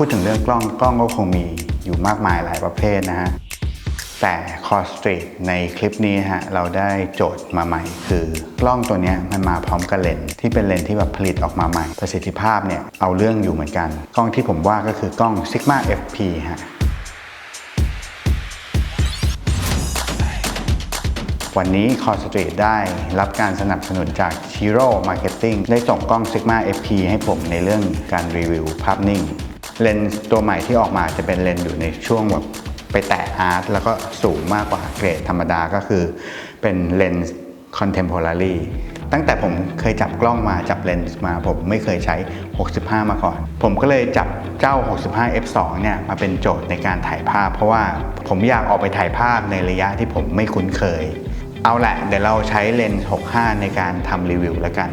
พูดถึงเรื่องกล้องกล้องก็คงมีอยู่มากมายหลายประเภทนะฮะ แต่ c o s t r e e t ในคลิปนี้ฮะเราได้โจทย์มาใหม่ คือกล้องตัวนี้มันมาพร้อมกับเลนส์ที่เป็นเลนส์ที่แบบผลิตออกมาใหม่ ประสิทธิภาพเนี่ยเอาเรื่องอยู่เหมือนกัน กล้องที่ผมว่าก็คือกล้อง Sigma FP ฮะวันนี้ c o s t r e e t ได้รับการสนับสนุนจาก Chiro Marketing ได้ส่งกล้อง Sigma FP ให้ผมในเรื่องการรีวิวภาพนิ่ง เลนส์ตัวใหม่ที่ออกมาจะเป็นเลนส์อยู่ในช่วงแบบไปแตะอาร์ตแล้วก็สูงมากกว่าเกรดธรรมดาก็คือเป็นเลนส์ contemporary ตั้งแต่ผมเคยจับกล้องมาจับเลนส์มา ผมไม่เคยใช้ 65 มาก่อน ผมก็เลยจับเจ้า 65 f2 เนี่ยมาเป็นโจทย์ในการถ่ายภาพ เพราะว่าผมอยากออกไปถ่ายภาพในระยะที่ผมไม่คุ้นเคย เอาแหละ เดี๋ยวเราใช้เลนส์ 65 ในการทำรีวิวแล้วกัน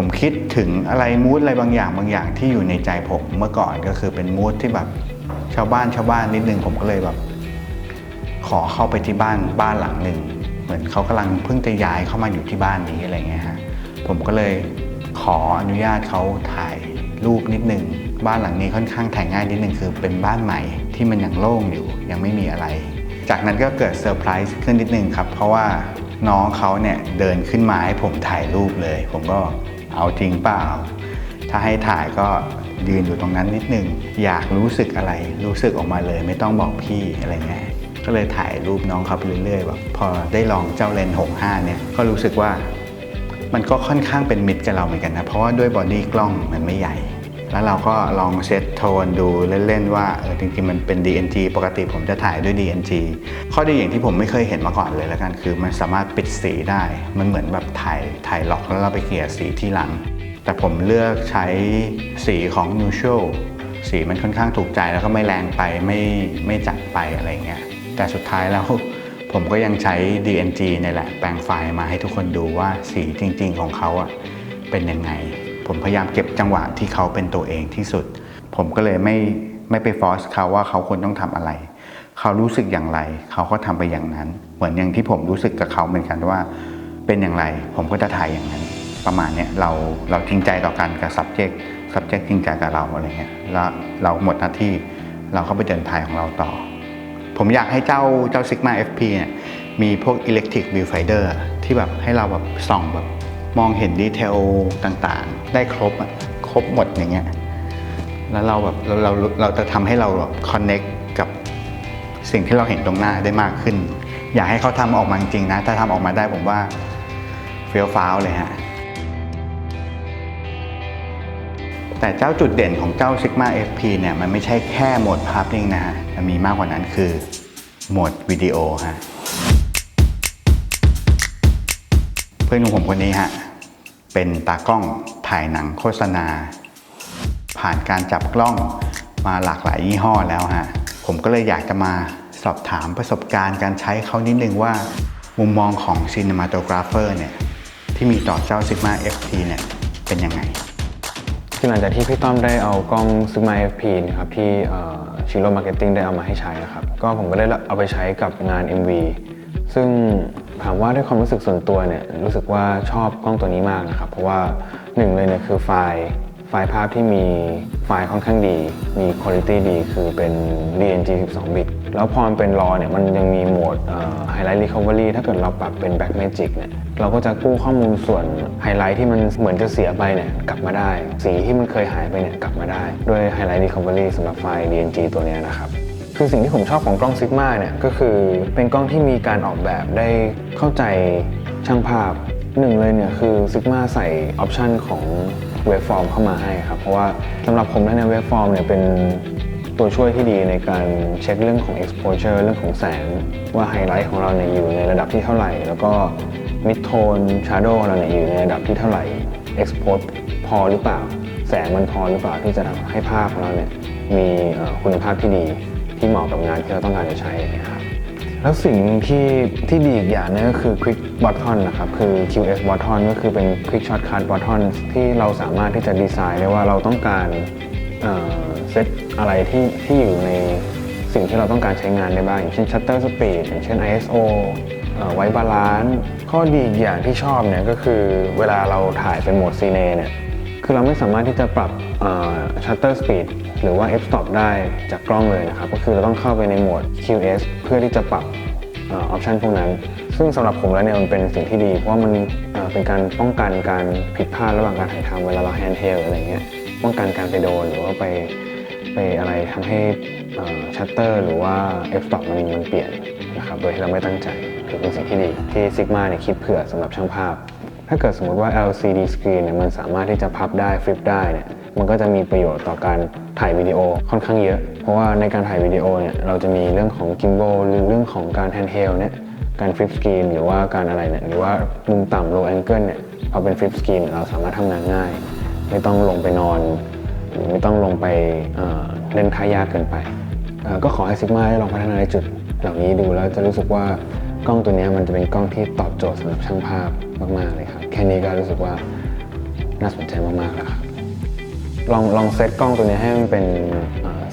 ผมคิดถึงอะไรมูดอะไรบางอย่างบางอย่างที่อยู่ในใจผมเมื่อก่อนก็คือเป็นมูดที่แบบชาวบ้านชาวบ้านนิดนึงผมก็เลยแบบ ขอเข้าไปที่บ้านบ้านหลังหนึ่งเหมือนเขากำลังเพิ่งจะย้ายเข้ามาอยู่ที่บ้านนี้อะไรเงี้ยฮะผมก็เลยขออนุญาตเขาถ่ายรูปนิดนึงบ้านหลังนี้ค่อนข้างถ่ายง่ายนิดนึงคือเป็นบ้านใหม่ที่มันยังโล่งอยู่ยังไม่มีอะไร จากนั้นก็เกิดเซอร์ไพรส์ขึ้นนิดนึงครับ เพราะว่าน้องเขาเนี่ยเดินขึ้นมาให้ผมถ่ายรูปเลย ผมก็ เอาจริงเปล่า ถ้าให้ถ่ายก็ยืนอยู่ตรงนั้นนิดนึง อยากรู้สึกอะไร รู้สึกออกมาเลย ไม่ต้องบอกพี่อะไรเงี้ยก็เลยถ่ายรูปน้องเขาไปเรื่อยๆแบบพอได้ลองเจ้าเลนส์65 เนี่ยก็รู้สึกว่ามันก็ค่อนข้างเป็นมิตรกับเราเหมือนกันนะ เพราะว่าด้วยบอดี้กล้องมันไม่ใหญ่ แล้วเราก็ลองเซตโทนดูเล่นๆว่าเออจริงๆมันเป็น DNG ปกติผมจะถ่ายด้วย DNG ข้อดีอย่างที่ผมไม่เคยเห็นมาก่อนเลยแล้วกันคือ มันสามารถปิดสีได้ มันเหมือนแบบถ่ายถ่ายล็อกแล้วเราไปเกลี่ยสีที่หลัง แต่ผมเลือกใช้สีของ Neutral สีมันค่อนข้างถูกใจแล้วก็ไม่แรงไปไม่ไม่จัดไปอะไรเงี้ยแต่สุดท้ายแล้วผมก็ยังใช้ DNG เนี่แหละแปลงไฟล์มาให้ทุกคนดูว่าสีจริง ๆ ของเขาอะเป็นยังไง ผมพยายามเก็บจังหวะที่เขาเป็นตัวเองที่สุด ผมก็เลยไม่ไม่ไปฟอร์สเขาว่าเขาควรต้องทำอะไร เขารู้สึกอย่างไร เขาก็ทำไปอย่างนั้น เหมือนอย่างที่ผมรู้สึกกับเขาเหมือนกันว่า เป็นอย่างไร ผมก็จะถ่ายอย่างนั้น ประมาณเนี้ยเราเราจริงใจต่อกันกับ subject subject จริงใจกับเราอะไรเงี้ยแล้วเราหมดหน้าที่เราก็ไปเดินถ่ายของเราต่อ ผมอยากให้เจ้าเจ้า Sigma FP เนี่ยมีพวก Electric Viewfinder ที่แบบให้เราแบบส่องแบบ มองเห็นดีเทลต่างๆ ได้ครบอะครบหมดอย่างเงี้ยแล้วเราแบบเราเราเราจะทำให้เราแบบ connect กับสิ่งที่เราเห็นตรงหน้าได้มากขึ้น อยากให้เขาทำออกมาจริงนะ ถ้าทำออกมาได้ผมว่าเฟี้ยวฟ้าวเลยฮะแต่เจ้าจุดเด่นของเจ้า Sigma FP เนี่ย มันไม่ใช่แค่โหมดภาพนิ่งนะฮะ มันมีมากกว่านั้นคือโหมดวิดีโอฮะ เพื่อนของผมคนนี้ฮะเป็นตากล้องถ่ายหนังโฆษณา ผ่านการจับกล้องมาหลากหลายยี่ห้อแล้วฮะผมก็เลยอยากจะมาสอบถามประสบการณ์การใช้เขานิดนึงว่า มุมมองของ Cinematographer เนี่ยที่มีต่อเจ้า Sigma FP เนี่ยเป็นยังไงคือหลังจากที่พี่ต้อมได้เอากล้อง Sigma FP นะครับที่ชิโร่มาร์เก็ตติ้งได้เอามาให้ใช้นะครับ ก็ผมก็ได้เอาไปใช้กับงาน MV ซึ่ง ถามว่าด้วยความรู้สึกส่วนตัวเนี่ยรู้สึกว่าชอบกล้องตัวนี้มากนะครับ เพราะว่าหนึ่งเลยเนี่ยคือไฟล์ไฟล์ภาพที่มีไฟล์ค่อนข้างดี มีคุณภาพดี คือเป็น DNG 12 บิต แล้วพอมันเป็นรอเนี่ย มันยังมีโหมด Highlight Recovery ถ้าเกิดเราปรับเป็น Black Magic เนี่ย เราก็จะกู้ข้อมูลส่วนไฮไลท์ที่มันเหมือนจะเสียไปเนี่ย กลับมาได้ สีที่มันเคยหายไปเนี่ย กลับมาได้ ด้วย Highlight Recovery สำหรับไฟล์ DNG ตัวนี้นะครับ คือสิ่งที่ผมชอบของกล้อง Sigma เนี่ยก็คือเป็นกล้องที่มีการออกแบบได้เข้าใจช่างภาพหนึ่งเลยเนี่ยคือ Sigma ใส่ออปชันของ Waveform เข้ามาให้ครับเพราะว่าสำหรับผมแล้วเนี่ย Waveform เนี่ยเป็นตัวช่วยที่ดีในการเช็คเรื่องของ exposure เรื่องของแสง ว่าไฮไลท์ของเราเนี่ยอยู่ในระดับที่เท่าไหร่ แล้วก็ mid tone shadow ของเราเนี่ยอยู่ในระดับที่เท่าไหร่ expose พอหรือเปล่า แสงมันพอหรือเปล่าที่จะทำให้ภาพของเราเนี่ยมีคุณภาพที่ดี ที่เหมาะกับงานที่เราต้องการจะใช้นะครับแล้วสิ่งที่ที่ดีอีกอย่างนึงก็คือ Quick Button นะครับ คือ QS Button ก็คือเป็น Quick Shortcut Button ที่เราสามารถที่จะดีไซน์ได้ว่าเราต้องการเซตอะไรที่ที่อยู่ในสิ่งที่เราต้องการใช้งานได้บ้าง อย่างเช่น Shutter Speed อย่างเช่น ISO ไว้บาลานซ์ข้อดีอีกอย่างที่ชอบเนี่ยก็คือเวลาเราถ่ายเป็นโหมดซีเนเนี่ย คือเราไม่สามารถที่จะปรับชัตเตอร์สปีดหรือว่า f stop ได้จากกล้องเลยนะครับ ก็คือเราต้องเข้าไปในโหมด QS เพื่อที่จะปรับออปชันพวกนั้น ซึ่งสำหรับผมแล้วเนี่ยมันเป็นสิ่งที่ดี เพราะว่ามันเป็นการป้องกันการผิดพลาดระหว่างการถ่ายทำเวลาเราแฮนด์เฮลอะไรเงี้ย ป้องกันการไปโดนหรือว่าไปไปอะไรทำให้ชัตเตอร์หรือว่า f stop มันมันเปลี่ยนนะครับ โดยที่เราไม่ตั้งใจ ถือเป็นสิ่งที่ดีที่ Sigma เนี่ยคิดเผื่อสำหรับช่างภาพ ถ้าเกิดสมมติว่า LCD screen เนี่ยมันสามารถที่จะพับได้ฟลิปได้เนี่ยมันก็จะมีประโยชน์ต่อการถ่ายวิดีโอค่อนข้างเยอะ เพราะว่าในการถ่ายวิดีโอเนี่ยเราจะมีเรื่องของ gimbal หรือเรื่องของการ handheld เนี่ยการฟลิปสกรีนหรือว่าการอะไรเนี่ยหรือว่ามุมต่ำ low angle เนี่ยพอเป็นฟลิปสกรีนเราสามารถทำงานง่าย ไม่ต้องลงไปนอน หรือไม่ต้องลงไปเล่นท่ายากเกินไป ก็ขอให้ Sigma ได้ลองพัฒนาในจุด เหล่านี้ดูแล้วจะรู้สึกว่ากล้องตัวนี้มันจะเป็นกล้องที่ตอบโจทย์สำหรับช่างภาพมาก ๆ เลยครับ ค่นี้ก็รู้สึกว่าน่าสนใจมากๆแล้วครับลองลองเซตกล้องตัวนี้ให้มันเป็น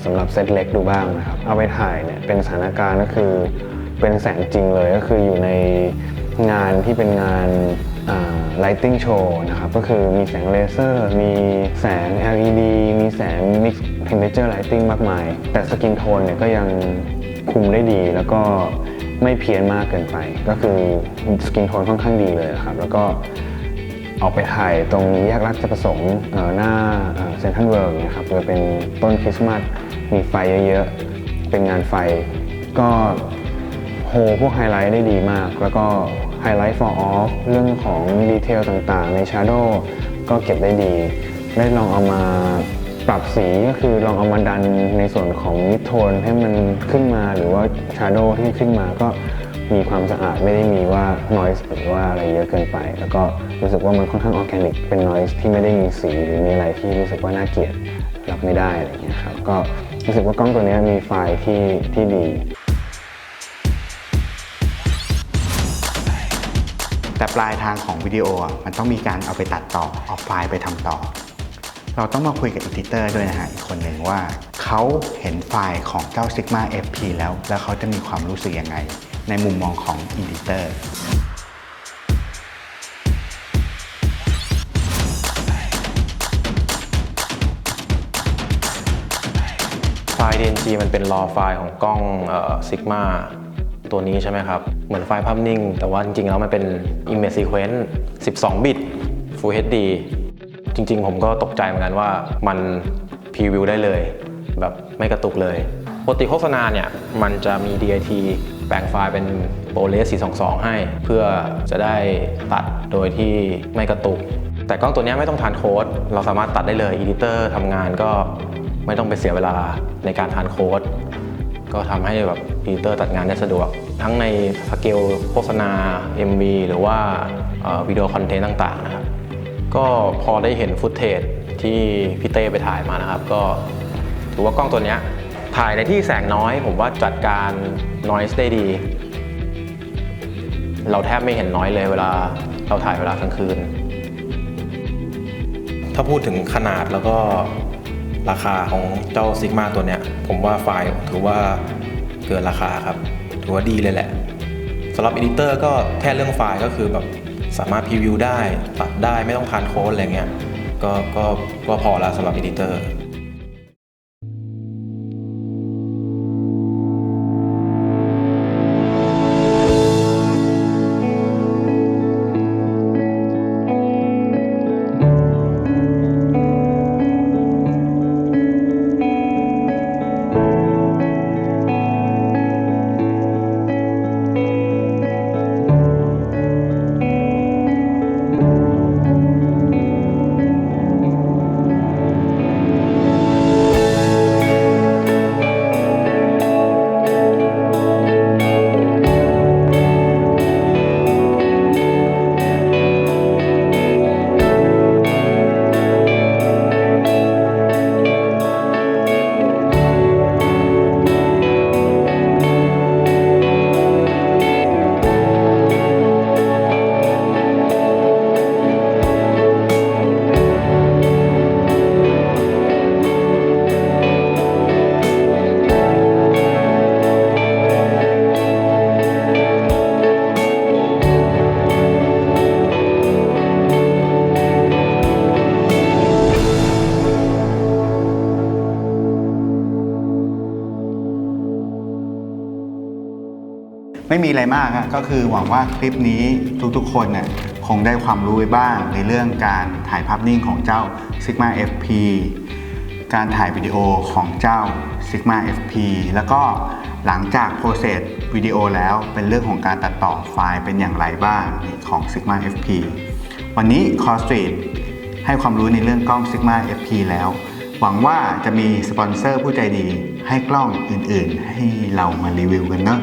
สำหรับเซตเล็กดูบ้างนะครับ เอาไปถ่ายเนี่ยเป็นสถานการณ์ก็คือเป็นแสงจริงเลยก็คืออยู่ในงานที่เป็นงาน lighting show นะครับ ก็คือมีแสงเลเซอร์ มีแสง LED มีแสง mix temperature lighting มากมาย แต่สกินโทนเนี่ยก็ยังคุมได้ดี แล้วก็ไม่เพี้ยนมากเกินไป ก็คือสกินโทนค่อนข้างดีเลยนะครับ แล้วก็ ออกไปถ่ายตรงแยกราชประสงค์หน้าเซ็นทรัลเวิลด์เนี่ยครับโดยเป็นต้นคริสต์มาสมีไฟเยอะๆ เป็นงานไฟ ก็โฮพวกไฮไลท์ได้ดีมาก แล้วก็ไฮไลท์ for off เรื่องของดีเทลต่างๆ ใน Shadow ก็เก็บได้ดี ได้ลองเอามาปรับสีก็คือลองเอามาดันในส่วนของมิดโทนให้มันขึ้นมาหรือว่า Shadow ที่ขึ้นมาก็ มีความสะอาดไม่ได้มีว่า noise หรือว่าอะไรเยอะเกินไป แล้วก็รู้สึกว่ามันค่อนข้างออร์แกนิก เป็น noise ที่ไม่ได้มีสีหรือมีอะไรที่รู้สึกว่าน่าเกลียดรับไม่ได้อะไรอย่างเงี้ยครับก็รู้สึกว่ากล้องตัวนี้มีไฟล์ที่ที่ดี แต่ปลายทางของวิดีโออะมันต้องมีการเอาไปตัดต่อเอาไฟล์ไปทำต่อ เราต้องมาคุยกับอีดิเตอร์ด้วยนะฮะอีกคนหนึ่งว่าเขาเห็นไฟล์ของเจ้า Sigma FP แล้ว แล้วเขาจะมีความรู้สึกยังไง ในมุมมองของอีดิเตอร์ไฟล์ DNG มันเป็น raw ไฟล์ของกล้องซิกมาตัวนี้ใช่ไหมครับ เหมือนไฟล์ภาพนิ่ง แต่ว่าจริงๆ แล้วมันเป็น image sequence 12 บิต Full HD จริงๆ ผมก็ตกใจเหมือนกันว่ามันพรีวิวได้เลย แบบไม่กระตุกเลยปกติโฆษณาเนี่ย มันจะมี DIT แปลงไฟล์เป็น ProRes 422 ให้ เพื่อจะได้ตัดโดยที่ไม่กระตุก แต่กล้องตัวนี้ไม่ต้องทานโค้ด เราสามารถตัดได้เลยอีดิเตอร์ทำงานก็ไม่ต้องไปเสียเวลาในการทานโค้ด ก็ทำให้แบบอีดิเตอร์ตัดงานได้สะดวก ทั้งในสเกลโฆษณา MV หรือว่าวิดีโอคอนเทนต์ต่างๆนะครับก็พอได้เห็นฟุตเทจที่พี่เต้ไปถ่ายมานะครับ ก็ถือว่ากล้องตัวนี้ ถ่ายในที่แสงน้อย ผมว่าจัดการ noise ได้ดี เราแทบไม่เห็นน้อยเลยเวลาเราถ่ายเวลากลางคืน ถ้าพูดถึงขนาดแล้วก็ราคาของเจ้าซิกมาตัวเนี้ย ผมว่าไฟล์ถือว่าเกินราคาครับ ถือว่าดีเลยแหละสำหรับ Editor ก็แค่เรื่องไฟล์ก็คือแบบสามารถพรีวิวได้ ตัดได้ไม่ต้องทานโค้ดอะไรเงี้ยก็ก็ก็พอแล้วสำหรับ Editor ไม่มีอะไรมากก็คือหวังว่าคลิปนี้ทุกๆ คนเนี่ยคงได้ความรู้ไว้บ้างในเรื่องการถ่ายภาพนิ่งของเจ้า Sigma FP การถ่ายวิดีโอของเจ้า Sigma FP แล้วก็หลังจากโปรเซสวิดีโอแล้วเป็นเรื่องของการตัดต่อไฟล์เป็นอย่างไรบ้างของ Sigma FP วันนี้ c o s t r e e t ให้ความรู้ในเรื่องกล้อง Sigma FP แล้ว หวังว่าจะมีสปอนเซอร์ผู้ใจดีให้กล้องอื่นๆ ให้เรามารีวิวกันเนอะ